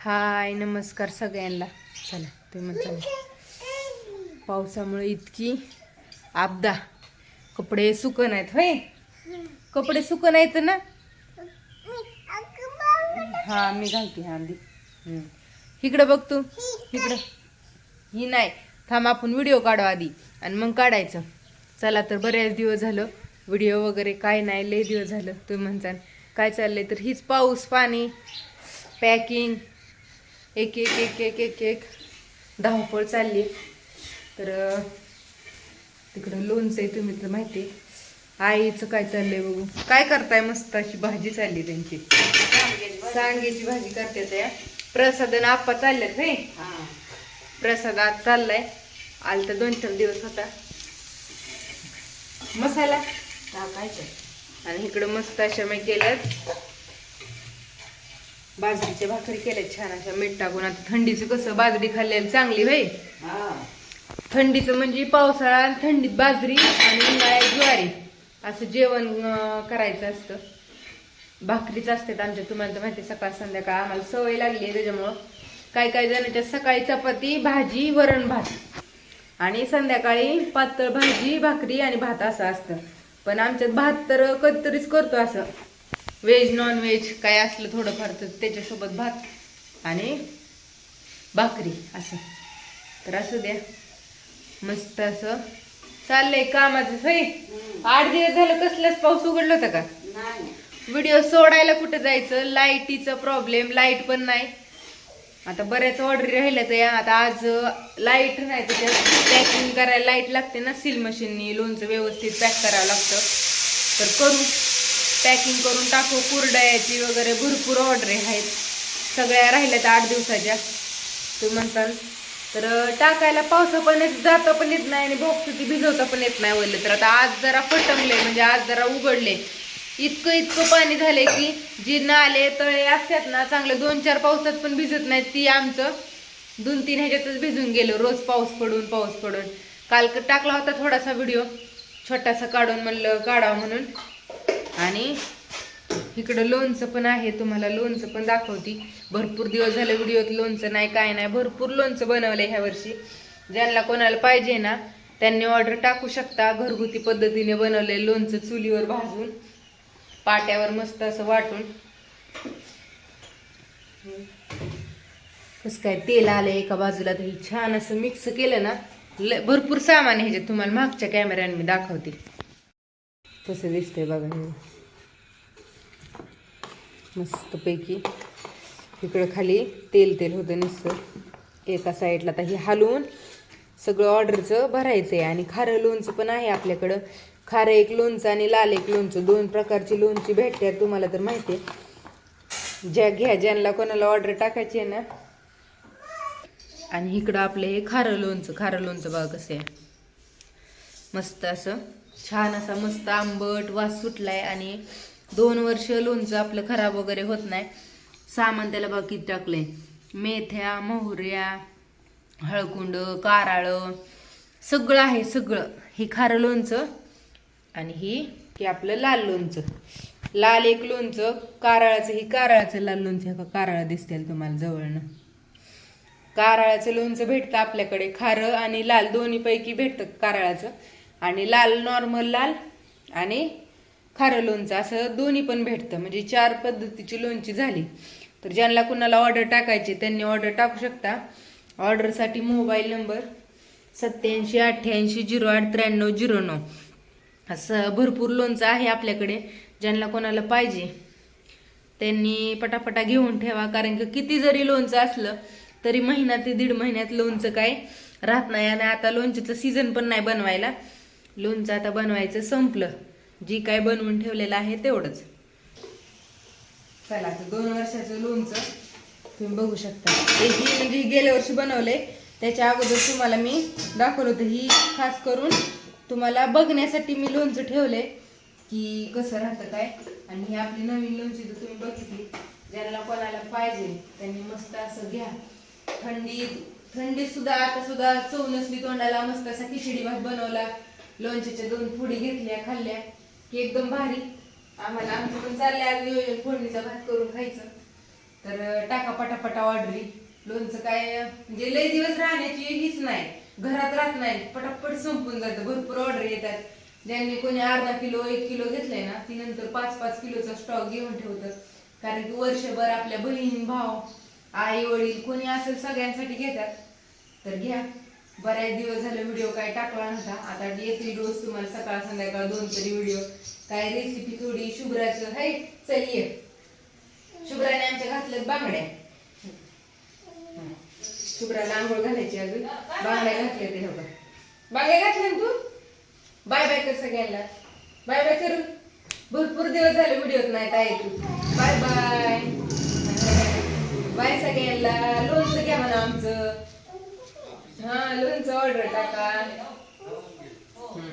हाय नमस्कार सगळ्यांना. चला तुम्ही चला पावसामुळे इतकी आपदा. कपडे सुक आहेत होय? कपडे सुक आहेत ना? हा मी घालते हा इकडं बघ तू. इकडं. ही नाही. थांब आपण व्हिडिओ काढू आधी आणि मग काढायचं. चला तर बऱ्याच दिवस झालं. व्हिडिओ वगैरे काय नाही लय दिवस झालं. तुम्ही म्हणता काय चाललंय? तर हीच पाऊस पाणी पॅकिंग एक एक एक एक एक एक. धावपळ चालली. तर तिकडं लोणचं आहे तुम्ही तर माहिती आहे. आईचं काय चाललंय बघू. काय करताय मस्त अशी भाजी चालली त्यांची. सांगेची भाजी करते त्या. प्रसादन आप्पा चालल्यात हे. प्रसाद आज चाललाय. आल तर दोन चार दिवस होता. मसाला. टाकायचं. आणि इकडं मस्त अशा मी केल्यात. बाजरीच्या भाकरी केल्यात छान अशा मीठ टाकून. आता थंडीचं कसं बाजरी खाल्लेली चांगली भाई थंडीचं म्हणजे पावसाळा आणि थंडीत बाजरी आणि उन्हाळ्यात ज्वारी. असं जेवण करायचं असतं. भाकरीच असतात आमच्या तुम्हाला तर माहिती सकाळ संध्याकाळ आम्हाला सवय लागली आहे त्याच्यामुळं. काय काय जणांच्या सकाळी चपाती भाजी वरण भात. आणि संध्याकाळी पातळ भाजी भाकरी आणि भात असं असतं. पण आमच्यात भात तर कधीतरीच करतो असं. व्हेज नॉन व्हेज काय असलं थोडंफार तर त्याच्यासोबत भात आणि भाकरी असं. तर असं द्या. मस्त असं चाललंय कामाचं होय आठ दिवस झालं कसलंच पाऊस उघडलं होतं का? नाही. व्हिडिओ सोडायला कुठं जायचं? लाईटीचा प्रॉब्लेम लाइट पण नाही. आता बऱ्याच ऑर्डर राहिल्या तर या आता आज लाइट नाही तर पॅकिंग करायला लाइट लागते ना सील मशीननी लोणचं व्यवस्थित पॅक करावं लागतं. तर करू. पॅकिंग करून टाकू कुरडयाची वगैरे भरपूर ऑर्डर आहेत. सगळ्या राहिल्यात आठ दिवसाच्या. तुम्ही म्हणताल तर टाकायला पावसा पण येत जातं पण येत नाही आणि बॉक्स ती भिजवता पण येत नाही वळलं तर आता आज जरा पटकले म्हणजे आज जरा उघडले. इतकं इतकं पाणी झालंय की जी नाले तळे असतात ना चांगले दोन चार पावसात पण भिजत नाहीत ती आमचं. दोन तीन ह्याच्यातच भिजून गेलो रोज पाऊस पडून पाऊस पडून. काल टाकला होता थोडासा व्हिडिओ छोटासा काढून म्हणलं काढावं म्हणून. आणि इकडं लोणचं पण आहे तुम्हाला लोणचं पण दाखवती. भरपूर दिवस झाले व्हिडिओत लोणचं नाही काय नाही भरपूर लोणचं बनवलं ह्या वर्षी. ज्यांना कोणाला पाहिजे ना त्यांनी ऑर्डर टाकू शकता. घरगुती पद्धतीने बनवले लोणचं चुलीवर भाजून. पाट्यावर मस्त असं वाटून. कसं काय तेल आलं एका बाजूला तर छान असं मिक्स केलं ना ल भरपूर सामान आहे ह्याच्यात. तुम्हाला मागच्या कॅमेऱ्याने मी दाखवते. कसं दिसते बघा हे. मस्तपैकी. इकडं खाली तेल तेल होतं नुसतं. एका साईडला आता हे हलवून सगळं ऑर्डरचं भरायचं आहे आणि खारं लोणचं पण आहे आपल्याकडं. खारं एक लोणचं आणि लाल एक लोणचं. दोन प्रकारची लोणची भेटते तुम्हाला तर माहिती आहे. ज्या घ्या ज्यांना कोणाला ऑर्डर टाकायची आहे ना. आणि इकडं आपलं हे खारं लोणचं. खारं लोणचं बघा कसं आहे. मस्त असं. छान असा मस्त आंबट वास सुटलाय आणि दोन वर्ष लोणचं आपलं खराब वगैरे होत नाही. सामान त्याला बाकीत टाकलंय. मेथ्या मोहऱ्या हळकुंड काराळं सगळं आहे सगळं. हे खारं लोणचं आणि ही की आपलं लाल लोणचं. लाल एक लोणचं कारळाचं ही कारळाचं लाल लोणचं का कारळा दिसतील तुम्हाला जवळनं. कारळाचं लोणचं भेटतं आपल्याकडे. खारं आणि लाल दोन्हीपैकी भेटतं कारळाचं. आणि लाल नॉर्मल लाल आणि खारं लोणचं असं दोन्ही पण भेटतं. म्हणजे चार पद्धतीची लोणची झाली. तर ज्यांना कुणाला ऑर्डर टाकायची त्यांनी ऑर्डर टाकू शकता. ऑर्डरसाठी मोबाईल नंबर सत्याऐंशी अठ्ठ्याऐंशी झिरो आठ त्र्याण्णव झिरो नऊ. असं भरपूर लोणचं आहे आपल्याकडे. ज्यांना कोणाला पाहिजे त्यांनी पटापटा घेऊन ठेवा. कारण की किती जरी लोणचं असलं तरी महिना ते दीड महिन्यात लोणचं काय राहत नाही. आणि आता लोणचीचं सीझन पण नाही बनवायला. लोणचं आता बनवायचं संपलं. जी काय बनवून ठेवलेलं आहे तेवढंच. चला तर दोन वर्षाचं लोणचं तुम्ही बघू शकता. हे ही म्हणजे गेल्या वर्षी बनवले त्याच्या अगोदर तुम्हाला मी दाखवलं होतं. ही खास करून तुम्हाला बघण्यासाठी मी लोणचं ठेवले की कसं राहतं काय? आणि ही आपली नवीन लोणची तर तुम्ही बघितली. ज्याला कोणाला पाहिजे त्यांनी मस्त असं घ्या. थंडी थंडीत सुद्धा आता सुद्धा चव नसली तोंडाला मस्त असा खिचडी भात बनवला. लोणच्याच्या दोन पुडी घेतल्या खाल्ल्या की एकदम भारी. आम्हाला आमचं पण चाललंय आज नियोजन फोडणीचा भात करून खायचं. तर टाका पटापटा ऑर्डरी. लोणचं काय म्हणजे लय दिवस राहण्याची हीच नाही. घरात राहत नाही. पटापट संपून जातं. भरपूर ऑर्डर येतात. ज्यांनी कोणी अर्धा किलो एक किलो घेतलंय ना ती नंतर पाच पाच किलोचा स्टॉक घेऊन ठेवतं कारण की वर्षभर आपल्या बहीण भाव आई वडील कोणी असेल सगळ्यांसाठी घेतात. तर घ्या. बऱ्याच दिवस झाले व्हिडिओ काय टाकला नव्हता. आता येतील रोज तुम्हाला सकाळ संध्याकाळ दोन तरी व्हिडिओ काय रेसिपी थोडी शुभ्राचं हाय चल ये. शुभ्राने आमच्या घातल्यात बांगड्या. शुभ्राला आंघोळ घालायची अजून. बांगड्या घातल्या ते बघा बांगड्या घातल्या तू? बाय बाय कर सगळ्यांना. बाय बाय करू भरपूर दिवस झाले व्हिडिओत नाही काय तू. Bye bye. बाय सगळ्यांना. लोणचं घ्या म्हणा आमचं. हा लोणचं ऑर्डर टाका हम्म.